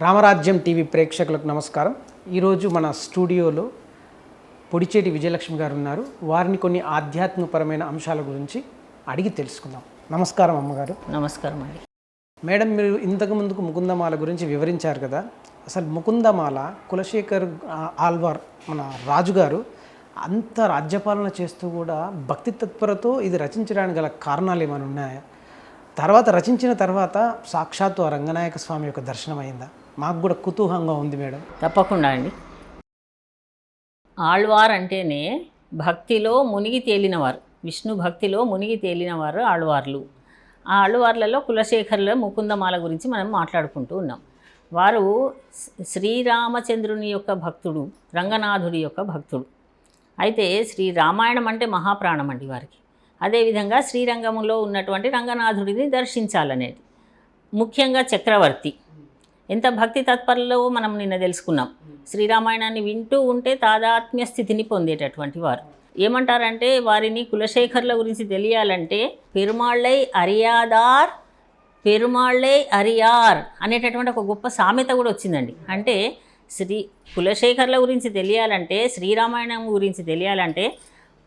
రామరాజ్యం TV ప్రేక్షకులకు నమస్కారం. ఈరోజు మన స్టూడియోలో పొడిచేటి విజయలక్ష్మి గారు ఉన్నారు. వారిని కొన్ని ఆధ్యాత్మికపరమైన అంశాల గురించి అడిగి తెలుసుకుందాం. నమస్కారం అమ్మగారు. నమస్కారం అండి. మేడం మీరు ఇంతకు ముందుకు ముకుందమాల గురించి వివరించారు కదా. అసలు ముకుందమాల కులశేఖర్ ఆల్వార్ మన రాజుగారు అంత రాజ్యపాలన చేస్తూ కూడా భక్తి తత్పరతో ఇది రచించడానికి గల కారణాలు ఏమైనా ఉన్నాయా? తర్వాత రచించిన తర్వాత సాక్షాత్తు ఆ రంగనాయక స్వామి యొక్క దర్శనం అయిందా మాకు కూడా కుతూహంగా ఉంది మేడం. తప్పకుండా అండి. ఆళ్వార్ అంటేనే భక్తిలో మునిగి తేలినవారు. విష్ణు భక్తిలో మునిగి తేలినవారు ఆళ్వార్లు. ఆ ఆళ్వార్లలో కులశేఖరుల ముకుందమాల గురించి మనం మాట్లాడుకుంటూ ఉన్నాం. వారు శ్రీరామచంద్రుని యొక్క భక్తుడు రంగనాథుడి యొక్క భక్తుడు. అయితే శ్రీ రామాయణం అంటే మహాప్రాణం అండి వారికి. అదేవిధంగా శ్రీరంగంలో ఉన్నటువంటి రంగనాథుడిని దర్శించాలనేది. ముఖ్యంగా చక్రవర్తి. ఎంత భక్తి తత్పరలో మనం నిన్న తెలుసుకున్నాం. శ్రీరామాయణాన్ని వింటూ ఉంటే తాదాత్మ్య స్థితిని పొందేటటువంటి వారు. ఏమంటారంటే వారిని కులశేఖర్ల గురించి తెలియాలంటే పెరుమాళ్ళై అరియాదార్ పెరుమాళ్ళే అరియార్ అనేటటువంటి ఒక గొప్ప సామెత కూడా వచ్చిందండి. అంటే శ్రీ కులశేఖర్ల గురించి తెలియాలంటే శ్రీరామాయణం గురించి తెలియాలంటే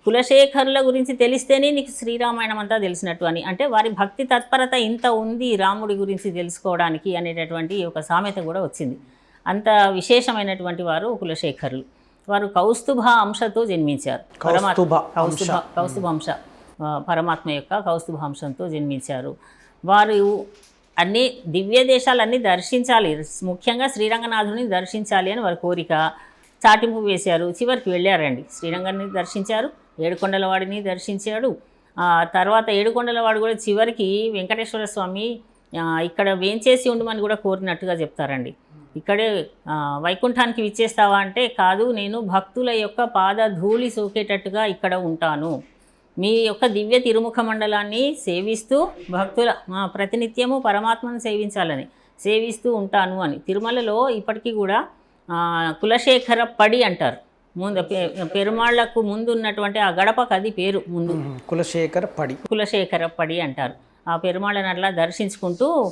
కులశేఖర్ల గురించి తెలిస్తేనే నీకు శ్రీరామాయణం అంతా తెలిసినట్టు అని. అంటే వారి భక్తి తత్పరత ఇంత ఉంది రాముడి గురించి తెలుసుకోవడానికి అనేటటువంటి ఒక సామెత కూడా వచ్చింది. అంత విశేషమైనటువంటి వారు కులశేఖరులు. వారు కౌస్తుభ అంశతో జన్మించారు. పరమాత్మ కౌస్తుభ కౌస్తుభ కౌస్తుభాంశ పరమాత్మ యొక్క కౌస్తుభాంశంతో జన్మించారు. వారు అన్ని దివ్య దేశాలన్నీ దర్శించాలి. ముఖ్యంగా శ్రీరంగనాథుని దర్శించాలి అని వారి కోరిక. చాటింపు వేశారు. చివరికి వెళ్ళారండి. శ్రీరంగాన్ని దర్శించారు. ఏడుకొండలవాడిని దర్శించాడు. తర్వాత ఏడుకొండలవాడు కూడా చివరికి వెంకటేశ్వర స్వామి ఇక్కడ వేంచేసి ఉండమని కూడా కోరినట్టుగా చెప్తారండి. ఇక్కడే వైకుంఠానికి విచ్చేస్తావా అంటే కాదు నేను భక్తుల యొక్క పాద ధూళి సోకేటట్టుగా ఇక్కడ ఉంటాను. మీ యొక్క దివ్య తిరుముఖ మండలాన్ని సేవిస్తూ భక్తుల ప్రతినిత్యము పరమాత్మను సేవించాలని సేవిస్తూ ఉంటాను అని. తిరుమలలో ఇప్పటికీ కూడా కులశేఖర పడి అంటారు. ముందు పెరుమాళ్ళకు ముందు ఉన్నటువంటి ఆ గడపకు అది పేరు ముందు. కులశేఖర్ పడి. కులశేఖర పడి అంటారు. ఆ పెరుమాళ్ళని అట్లా దర్శించుకుంటూ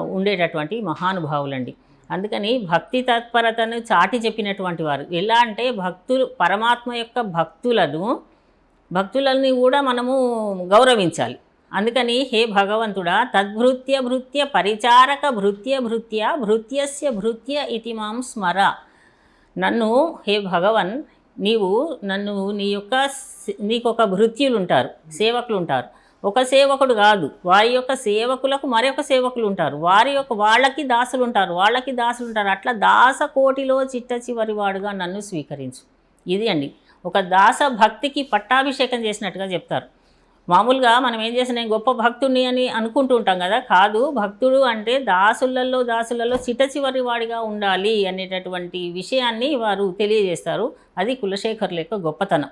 ఉండేటటువంటి మహానుభావులండి. అందుకని భక్తి తత్పరతను చాటి చెప్పినటువంటి వారు. ఎలా అంటే భక్తులు పరమాత్మ యొక్క భక్తులను భక్తులని కూడా మనము గౌరవించాలి. అందుకని హే భగవంతుడా తద్భృత్య భృత్య పరిచారక భృత్య భృత్య భృత్యస్య భృత్య ఇతి మాం స్మర. నన్ను హే భగవన్ నీవు నన్ను నీ యొక్క నీకు ఒక భృత్యులు ఉంటారు సేవకులు ఉంటారు ఒక సేవకుడు కాదు వారి యొక్క సేవకులకు మరొక సేవకులు ఉంటారు వారి యొక్క వాళ్ళకి దాసులు ఉంటారు వాళ్ళకి దాసులు ఉంటారు అట్లా దాస కోటిలో చిట్ట చివరి వాడుగా నన్ను స్వీకరించు. ఇది అండి. ఒక దాస భక్తికి పట్టాభిషేకం చేసినట్టుగా చెప్తారు. మామూలుగా మనం ఏం చేసిన గొప్ప భక్తుడిని అని అనుకుంటూ ఉంటాం కదా. కాదు భక్తుడు అంటే దాసులలో దాసులలో చిట చివరి వాడిగా ఉండాలి అనేటటువంటి విషయాన్ని వారు తెలియజేస్తారు. అది కులశేఖరుల యొక్క గొప్పతనం.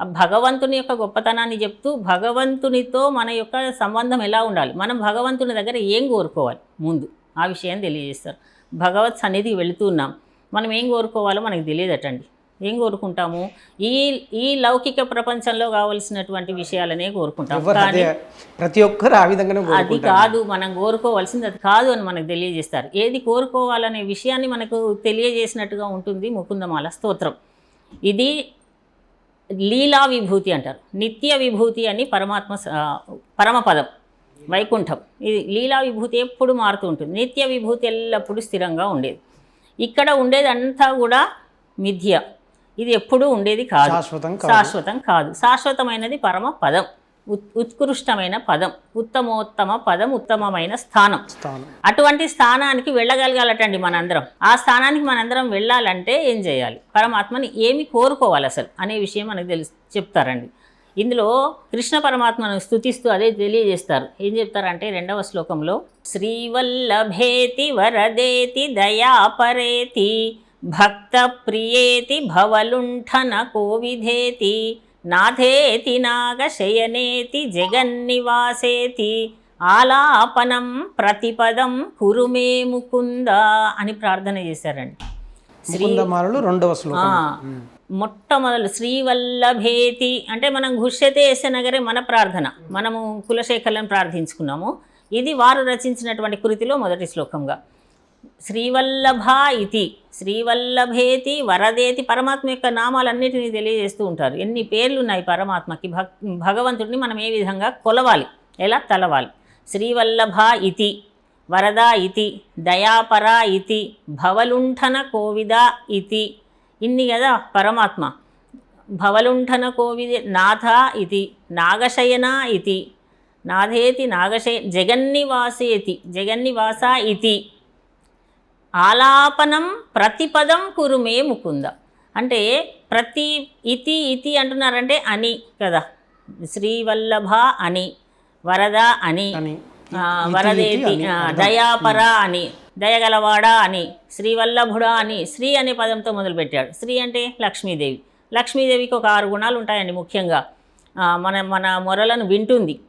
ఆ భగవంతుని యొక్క గొప్పతనాన్ని చెప్తూ భగవంతునితో మన యొక్క సంబంధం ఎలా ఉండాలి? మనం భగవంతుని దగ్గర ఏం కోరుకోవాలి? ముందు ఆ విషయాన్ని తెలియజేస్తారు. భగవత్ సన్నిధి వెళుతున్నాం మనం ఏం కోరుకోవాలో మనకు తెలియదటండి. ఏం కోరుకుంటాము? ఈ ఈ లౌకిక ప్రపంచంలో కావలసినటువంటి విషయాలనే కోరుకుంటాం ఎవరు కానీ ప్రతి ఒక్కరు ఆ విధంగానే అది కాదు మనం కోరుకోవాల్సింది అది కాదు అని మనకు తెలియజేస్తారు. ఏది కోరుకోవాలనే విషయాన్ని మనకు తెలియజేసినట్టుగా ఉంటుంది ముకుందమాల స్తోత్రం. ఇది లీలా విభూతి అంటారు. నిత్య విభూతి అని పరమాత్మ పరమపదం వైకుంఠం. ఇది లీలా విభూతి ఎప్పుడు మారుతూ ఉంటుంది. నిత్య విభూతి ఎల్లప్పుడూ స్థిరంగా ఉండేది. ఇక్కడ ఉండేది అంతా కూడా మిథ్య. ఇది ఎప్పుడూ ఉండేది కాదు. శాశ్వతం కాదు. శాశ్వతం కాదు. శాశ్వతమైనది పరమ పదం. ఉత్- ఉత్కృష్టమైన పదం. ఉత్తమోత్తమ పదం ఉత్తమమైన స్థానం. అటువంటి స్థానానికి వెళ్ళగలగాలటండి మనందరం. ఆ స్థానానికి మనందరం వెళ్ళాలంటే ఏం చేయాలి? పరమాత్మని ఏమి కోరుకోవాలి అసలు? అనే విషయం మనకు తెలుసు చెప్తారండి. ఇందులో కృష్ణ పరమాత్మను స్తుతిస్తూ అదే తెలియజేస్తారు. ఏం చెప్తారంటే రెండవ శ్లోకంలో శ్రీవల్లభేతి వరదేతి దయాపరేతి భక్త ప్రియేతి భవలుంఠన కోవిధేతి నాథేతి నాగశయనేతి జగన్నివాసేతి ఆలాపనం ప్రతిపదం కురుమే ముకుంద అని ప్రార్థన చేశారండి. ముకుందమాలలో రెండవ మొట్టమొదలు శ్రీవల్లభేతి అంటే మనం ఘుష్యతే ఎస్య నగరే మన ప్రార్థన మనము కులశేఖర్లను ప్రార్థించుకున్నాము. ఇది వారు రచించినటువంటి కృతిలో మొదటి శ్లోకంగా. శ్రీవల్లభ ఇది. శ్రీవల్లభేతి వరదేతి పరమాత్మ యొక్క నామాలన్నిటినీ తెలియజేస్తూ ఉంటారు. ఎన్ని పేర్లు ఉన్నాయి పరమాత్మకి? భక్ భగవంతుడిని మనం ఏ విధంగా కొలవాలి? ఎలా తలవాలి? శ్రీవల్లభ ఇతి వరదా ఇతి దయాపర ఇతి భవలుంఠన కోవిద ఇతి ఇన్ని కదా పరమాత్మ. భవలుంఠన కోవిద నాథ ఇతి నాగశయన ఇతి నాథేతి నాగశయ జగన్నివాసేతి జగన్నివాస ఇతి ఆలాపనం ప్రతిపదం కురుమే ముకుంద. అంటే ప్రతి ఇతి ఇతి అంటున్నారంటే అని కదా. శ్రీవల్లభ అని వరద అని వరదేతి దయాపర అని దయగలవాడా అని శ్రీవల్లభుడా అని శ్రీ అనే పదంతో మొదలుపెట్టాడు. శ్రీ అంటే లక్ష్మీదేవి. లక్ష్మీదేవికి ఒక ఆరు గుణాలు ఉంటాయండి ముఖ్యంగా. మన మన మొరలను వింటుంది.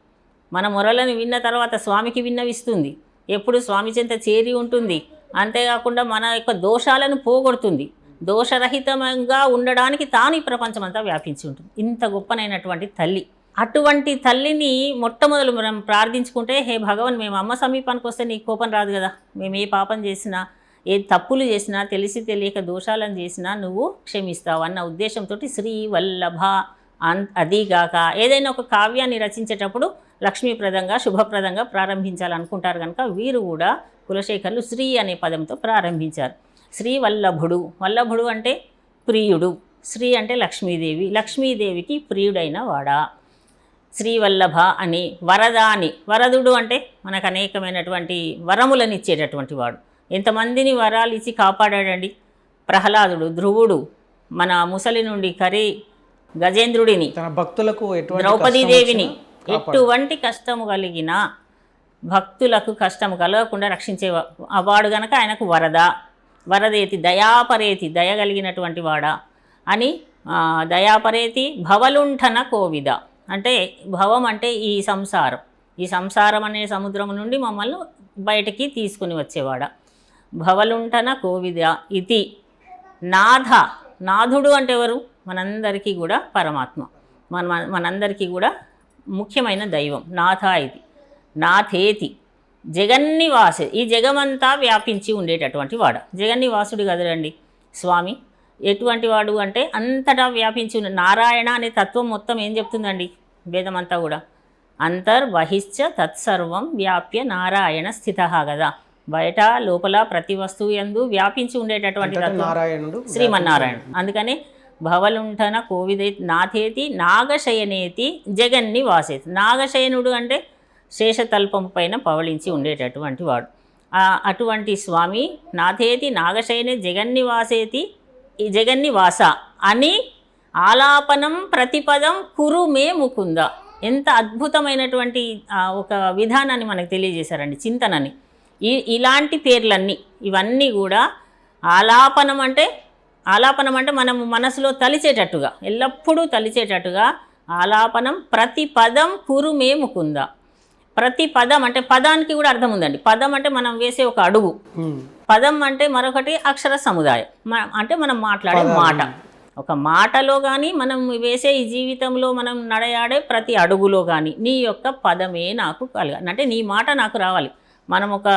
మన మొరలను విన్న తర్వాత స్వామికి విన్నవిస్తుంది. ఎప్పుడు స్వామి చెంత చేరి ఉంటుంది. అంతేకాకుండా మన యొక్క దోషాలను పోగొడుతుంది. దోషరహితంగా ఉండడానికి తాను ఈ ప్రపంచమంతా వ్యాపించి ఉంటుంది. ఇంత గొప్పనైనటువంటి తల్లి. అటువంటి తల్లిని మొట్టమొదలు మనం ప్రార్థించుకుంటే హే భగవన్ మేము అమ్మ సమీపానికి వస్తే నీకు కోపం రాదు కదా. మేము ఏ పాపం చేసినా ఏ తప్పులు చేసినా తెలిసి తెలియక దోషాలను చేసినా నువ్వు క్షమిస్తావు అన్న ఉద్దేశంతో శ్రీ వల్లభ అన్ అదీగాక ఏదైనా ఒక కావ్యాన్ని రచించేటప్పుడు లక్ష్మీప్రదంగా శుభప్రదంగా ప్రారంభించాలనుకుంటారు కనుక వీరు కూడా కులశేఖర్లు శ్రీ అనే పదంతో ప్రారంభించారు. శ్రీ వల్లభుడు వల్లభుడు అంటే ప్రియుడు శ్రీ అంటే లక్ష్మీదేవి లక్ష్మీదేవికి ప్రియుడైన వాడా? శ్రీవల్లభ అని వరద అని వరదుడు అంటే మనకు అనేకమైనటువంటి వరములను ఇచ్చేటటువంటి వాడు. ఎంతమందిని వరాలు ఇచ్చి కాపాడాడండి? ప్రహ్లాదుడు ధ్రువుడు మన ముసలి నుండి కరి గజేంద్రుడిని తన భక్తులకు ద్రౌపదీదేవిని ఎటువంటి కష్టము కలిగినా భక్తులకు కష్టము కలగకుండా రక్షించే వాడు గనక ఆయనకు వరద? వరదేతి దయాపరేతి దయ కలిగినటువంటి వాడా? అని దయాపరేతి భవలుంఠన కోవిద. అంటే భవం అంటే ఈ సంసారం. ఈ సంసారం అనే సముద్రం నుండి మమ్మల్ని బయటికి తీసుకుని వచ్చేవాడ? భవలుంఠన కోవిద ఇది నాథ. నాథుడు అంటే ఎవరు? మనందరికీ కూడా పరమాత్మ. మన మన- మనందరికీ కూడా ముఖ్యమైన దైవం. నాథ ఇది నాథేతి. జగన్నివాసే. ఈ జగమంతా వ్యాపించి ఉండేటటువంటి వాడు. జగన్నివాసుడు కదలండి స్వామి. ఎటువంటి వాడు అంటే అంతటా వ్యాపించి ఉన్న నారాయణ అనే తత్వం మొత్తం ఏం చెప్తుందండి? వేదమంతా కూడా. అంతర్బహిశ్చ తత్సర్వం వ్యాప్య నారాయణ స్థిత కదా బయట లోపల ప్రతి వస్తువు ఎందు వ్యాపించి ఉండేటటువంటి నారాయణుడు శ్రీమన్నారాయణ. అందుకని భవలుంఠన కోవిదే నాథేతి నాగశయనేతి జగన్ని వాసేతి నాగశయనుడు అంటే శేషతల్పం పైన పవళించి ఉండేటటువంటి వాడు. అటువంటి స్వామి నాథేతి నాగశయనే జగన్నివాసేతి ఈ జగన్నివాస అని ఆలాపనం ప్రతిపదం కురు మే ముకుంద. ఎంత అద్భుతమైనటువంటి ఒక విధానాన్ని మనకు తెలియజేశారండి చింతనని. ఈ ఇలాంటి పేర్లన్నీ ఇవన్నీ కూడా ఆలాపనం అంటే ఆలాపనం అంటే మనం మనసులో తలిచేటట్టుగా ఎల్లప్పుడూ తలిచేటట్టుగా ఆలాపనం ప్రతి పదం కురుమే ముకుంద. ప్రతి పదం అంటే పదానికి కూడా అర్థం ఉందండి. పదం అంటే మనం వేసే ఒక అడుగు. పదం అంటే మరొకటి అక్షర సముదాయం. అంటే మనం మాట్లాడే మాట. ఒక మాటలో కానీ మనం వేసే ఈ జీవితంలో మనం నడయాడే ప్రతి అడుగులో కానీ నీ యొక్క పదమే నాకు కలగ అంటే నీ మాట నాకు రావాలి. మనం ఒక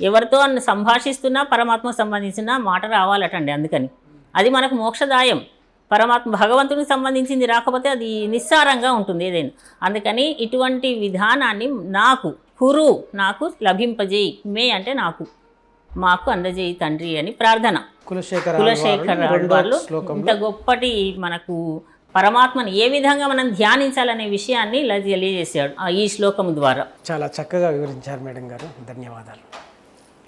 ఎవరితో సంభాషిస్తున్నా పరమాత్మకు సంబంధించిన మాట రావాలటండి అందుకని. అది మనకు మోక్షదాయం. పరమాత్మ భగవంతునికి సంబంధించింది రాకపోతే అది నిస్సారంగా ఉంటుంది ఏదైనా. అందుకని ఇటువంటి విధానాన్ని నాకు కురు నాకు లభింపజేయి మే అంటే నాకు మాకు అందజేయి తండ్రి అని ప్రార్థన. కులశేఖర కులశేఖర వాళ్ళు ఇంత గొప్పటి మనకు పరమాత్మను ఏ విధంగా మనం ధ్యానించాలనే విషయాన్ని ఇలా తెలియజేశాడు ఆ ఈ శ్లోకం ద్వారా. చాలా చక్కగా వివరించారు మేడం గారు. ధన్యవాదాలు.